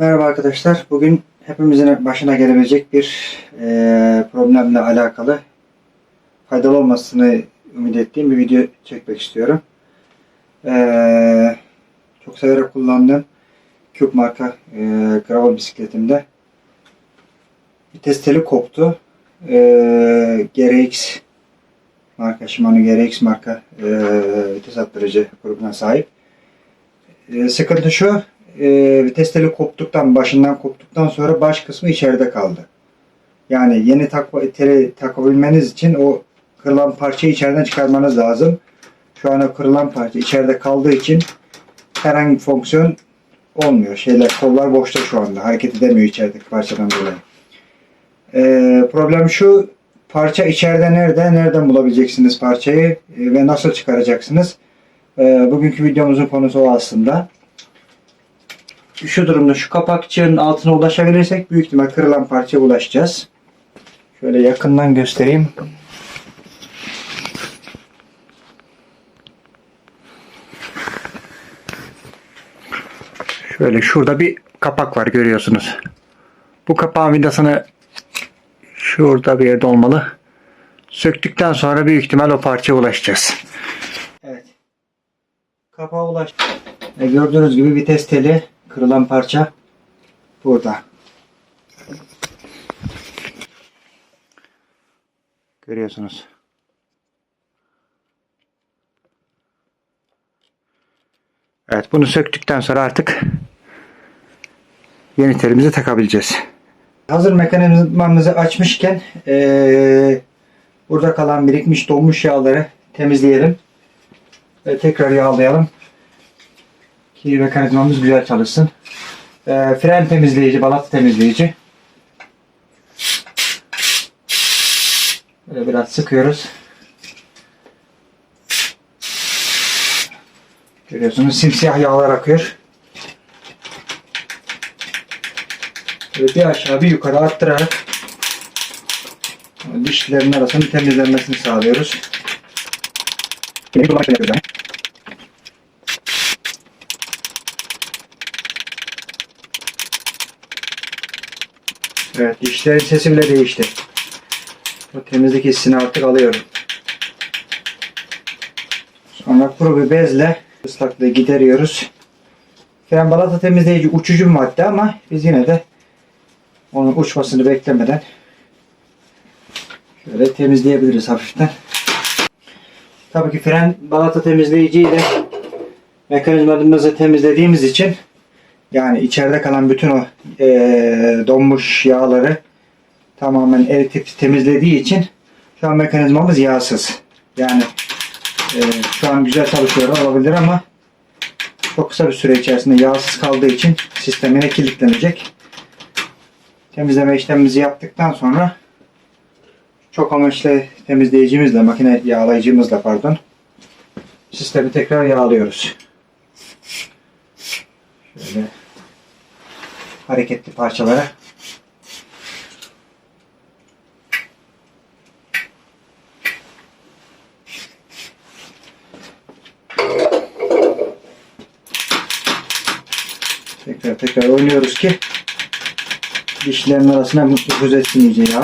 Merhaba arkadaşlar. Bugün hepimizin başına gelebilecek bir eee, problemle alakalı faydalı olmasını ümit ettiğim bir video çekmek istiyorum. Eee, çok severek kullandığım Cube marka eee gravel bisikletimde vites teli koptu. Eee GRX marka Shimano GRX marka eee vites attırıcı grubuna sahip. Eee, sıkıntı şu e, vites teli koptuktan, başından koptuktan sonra baş kısmı içeride kaldı. Yani yeni takma, teli takabilmeniz için o kırılan parçayı içeriden çıkarmanız lazım. Şu an o kırılan parça içeride kaldığı için herhangi bir fonksiyon olmuyor. Şeyler, kollar boşta şu anda. Hareket edemiyor içerideki parçadan dolayı. E, problem şu, parça içeride nerede? Nereden bulabileceksiniz parçayı? E, ve nasıl çıkaracaksınız? E, bugünkü videomuzun konusu o aslında şu durumda şu kapakçığın altına ulaşabilirsek büyük ihtimal kırılan parçaya ulaşacağız. Şöyle yakından göstereyim. Şöyle şurada bir kapak var görüyorsunuz. Bu kapağın vidasını şurada bir yerde olmalı. Söktükten sonra büyük ihtimal o parçaya ulaşacağız. Evet. Kapağa ulaştık. E, gördüğünüz gibi vites teli kırılan parça burada. Görüyorsunuz. Evet bunu söktükten sonra artık yeni telimizi takabileceğiz. Hazır mekanizmamızı açmışken eee, burada kalan birikmiş donmuş yağları temizleyelim. Ve tekrar yağlayalım ki mekanizmamız güzel çalışsın. Ee, fren temizleyici, balata temizleyici. Böyle biraz sıkıyoruz. Görüyorsunuz simsiyah yağlar akıyor. Böyle bir aşağı bir yukarı arttırarak dişlerin arasının temizlenmesini sağlıyoruz. Yeni kullanmak yapıyoruz Evet dişlerin sesi bile değişti. O temizlik hissini artık alıyorum. Sonra kuru bir bezle ıslaklığı gideriyoruz. Fren balata temizleyici uçucu bir madde ama biz yine de onun uçmasını beklemeden şöyle temizleyebiliriz hafiften. Tabii ki fren balata temizleyiciyle mekanizmamızı temizlediğimiz için yani içeride kalan bütün o e, donmuş yağları tamamen eritip temizlediği için şu an mekanizmamız yağsız. Yani e, şu an güzel çalışıyor olabilir ama çok kısa bir süre içerisinde yağsız kaldığı için sistemine kilitlenecek. Temizleme işlemimizi yaptıktan sonra çok amaçlı temizleyicimizle, makine yağlayıcımızla pardon sistemi tekrar yağlıyoruz. Şöyle hareketli parçalara tekrar tekrar oynuyoruz ki dişlerin arasına nüfuz etsin iyice ya.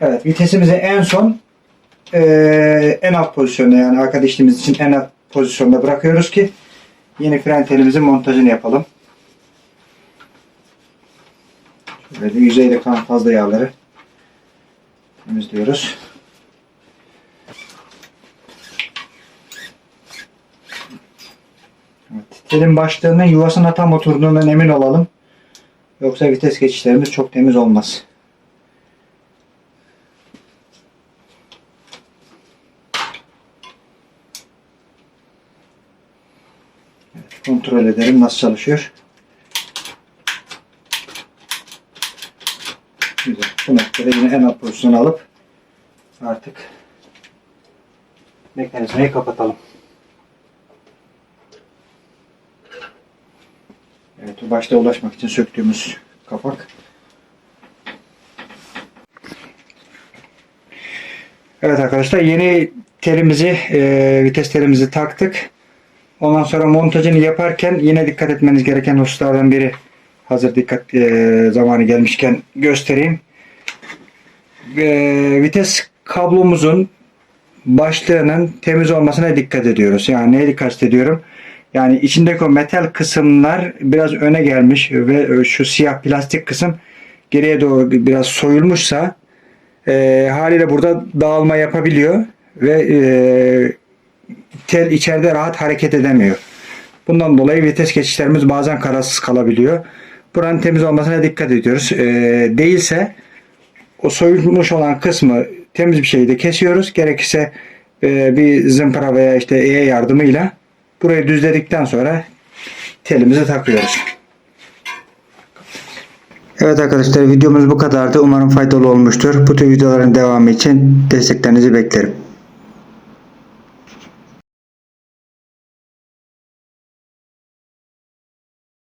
Evet vitesimizi en son eee, en alt pozisyonda yani arka dişlimiz için en alt pozisyonda bırakıyoruz ki yeni fren telimizin montajını yapalım. Şöyle yüzeyde kalan fazla yağları temizliyoruz. Evet, telin başlığının yuvasına tam oturduğundan emin olalım. Yoksa vites geçişlerimiz çok temiz olmaz. Kontrol edelim nasıl çalışıyor. Güzel. Bu noktada yine en alt pozisyonu alıp artık mekanizmayı kapatalım. Evet, başta ulaşmak için söktüğümüz kapak. Evet arkadaşlar yeni telimizi, e, vites telimizi taktık. Ondan sonra montajını yaparken yine dikkat etmeniz gereken hususlardan biri. Hazır dikkat e, zamanı gelmişken göstereyim. E, vites kablomuzun başlığının temiz olmasına dikkat ediyoruz. Yani neye dikkat ediyorum? Yani içindeki o metal kısımlar biraz öne gelmiş ve şu siyah plastik kısım geriye doğru biraz soyulmuşsa e, haliyle burada dağılma yapabiliyor ve e, tel içeride rahat hareket edemiyor. Bundan dolayı vites geçişlerimiz bazen kararsız kalabiliyor. Buranın temiz olmasına dikkat ediyoruz. E, değilse o soyulmuş olan kısmı temiz bir şekilde kesiyoruz. Gerekirse e, bir zımpara veya işte eğe yardımıyla burayı düzledikten sonra telimizi takıyoruz. Evet arkadaşlar videomuz bu kadardı. Umarım faydalı olmuştur. Bu tür videoların devamı için desteklerinizi beklerim.